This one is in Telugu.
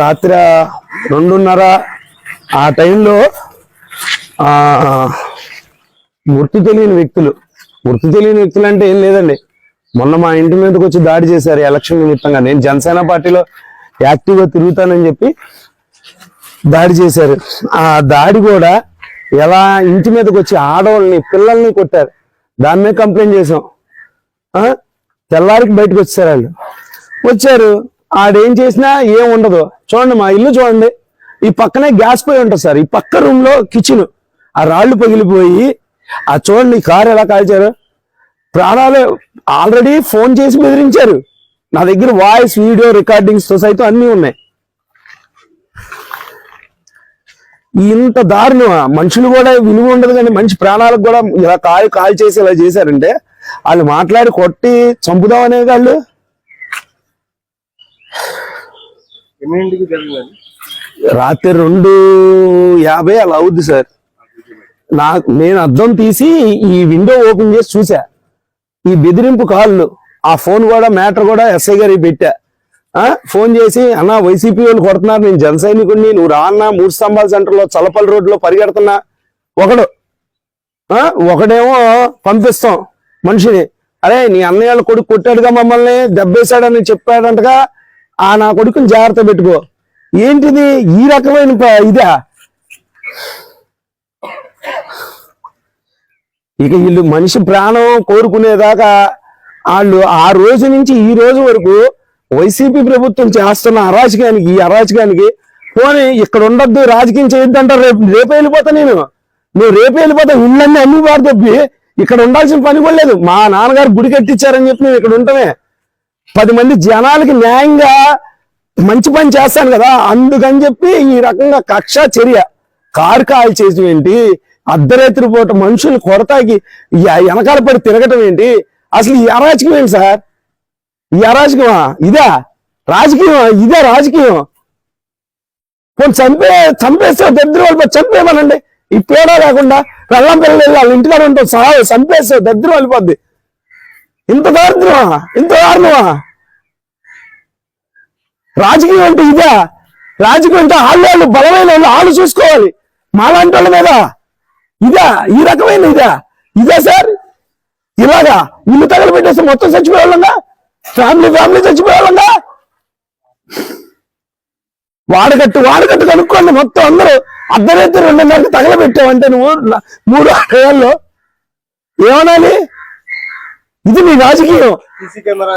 రాత్రి రెండున్నర ఆ టైంలో గుర్తు తెలియని వ్యక్తులు. గుర్తు తెలియని వ్యక్తులు అంటే ఏం లేదండి. మొన్న మా ఇంటి మీదకి వచ్చి దాడి చేశారు ఎలక్షన్ నిమిత్తంగా. నేను జనసేన పార్టీలో యాక్టివ్గా తిరుగుతానని చెప్పి దాడి చేశారు. ఆ దాడి కూడా ఎలా ఇంటి మీదకి వచ్చి ఆడవాళ్ళని పిల్లల్ని కొట్టారు. దాని మీద కంప్లైంట్ చేసాం తెల్లారికి బయటకు వచ్చారు వాళ్ళు. వచ్చారు. ఆడేం చేసినా ఏం ఉండదు. చూడండి మా ఇల్లు చూడండి. ఈ పక్కనే గ్యాస్ పొయ్యి ఉంటుంది సార్. ఈ పక్క రూమ్లో కిచెన్ ఆ రాళ్ళు పగిలిపోయి ఆ చూడండి కారు ఎలా కాల్చారు. ప్రాణాలు ఆల్రెడీ ఫోన్ చేసి బెదిరించారు. నా దగ్గర వాయిస్ వీడియో రికార్డింగ్స్తో సైతం అన్నీ ఉన్నాయి. ఇంత దారుణం మనుషులు కూడా విలువ ఉండదు కానీ మంచి ప్రాణాలకు కూడా ఇలా కాలు కాల్ చేసి ఇలా చేశారంటే వాళ్ళు మాట్లాడి కొట్టి చంపుదాం అనే వాళ్ళు ఎన్నింటికి రాత్రి రెండు యాభై అలా అవుద్ది సార్. నాకు నేను అద్దం తీసి ఈ విండో ఓపెన్ చేసి చూసా. ఈ బెదిరింపు కాళ్ళు ఆ ఫోన్ కూడా మ్యాటర్ కూడా ఎస్ఐ గారికి పెట్టా. ఫోన్ చేసి అన్న వైసీపీ వాళ్ళు కొడుతున్నారు నేను జన సైనికుడిని నువ్వు రా అన్న మూడు స్తంభాల సెంటర్లో చలపల్లి రోడ్లో పరిగెడుతున్నా. ఒకడు ఒకడేమో పంపిస్తాం మనిషిని. అరే నీ అన్నయ్య కొడుకు కొట్టాడుగా మమ్మల్ని దెబ్బేశాడని చెప్పాడంటగా ఆ నా కొడుకుని జాగ్రత్త పెట్టుకో. ఏంటిది? ఈ రకమైన ఇదా? ఇక వీళ్ళు మనిషి ప్రాణం కోరుకునేదాకా వాళ్ళు ఆ రోజు నుంచి ఈ రోజు వరకు వైసీపీ ప్రభుత్వం చేస్తున్న అరాచకానికి ఈ అరాచకానికి పోనీ ఇక్కడ ఉండొద్దు రాజకీయం చేయొద్దంటారు రేపు రేపు వెళ్ళిపోతా నేను. నువ్వు రేపు వెళ్ళిపోతా ఇళ్ళన్నీ అమ్మి వారు తప్పి ఇక్కడ ఉండాల్సిన పని కూడా లేదు. మా నాన్నగారు గుడి కట్టించారని చెప్పి నేను ఇక్కడ ఉంటామే పది మంది జనాలకి న్యాయంగా మంచి పని చేస్తాను కదా అందుకని చెప్పి ఈ రకంగా కక్ష చర్య. కారు కాల్ చేసి ఏంటి? అర్ధరాత్రి పూట మనుషులు కొరతాకి వెనకాల పడి తిరగటం ఏంటి? అసలు ఈ అరాచకం ఏంటి సార్? ఈ అరాచకమా? ఇదా? రాజకీయం ఇదే రాజకీయం? కొంచెం చంపే చంపేస్తే దరిద్ర వాళ్ళు పోయి చంపేమనండి ఈ పేడ లేకుండా రళ్ళం పిల్లలు వాళ్ళ ఇంటికాడ ఉంటాం సహాయం చంపేస్తే దరిద్రం వెళ్ళిపోద్ది ఇంత దారిద్రమా ఇంత దారుణమా? రాజకీయం అంటే ఇదా. రాజకీయం అంటే ఆళ్ళు బలమైన వాళ్ళు ఆళ్ళు చూసుకోవాలి. మాలాంటి వాళ్ళ మీద. ఇదా. ఈ రకమైన ఇదా. ఇదా సార్. ఇలాగా ఇల్లు తగలబెట్టేస్తే మొత్తం చచ్చిపోయేవాళ్ళంగా? Family family చచ్చిపోయేవాళ్ళంగా? వాడకట్టు వాడకట్టు కనుక్కోండి మొత్తం అందరూ. అర్ధరాత్రి రెండున్నరకి తగలబెట్టావంటే నువ్వు మూడు ఏళ్ళలో. ఏమనాలి? ఇది మీ రాజకీయం.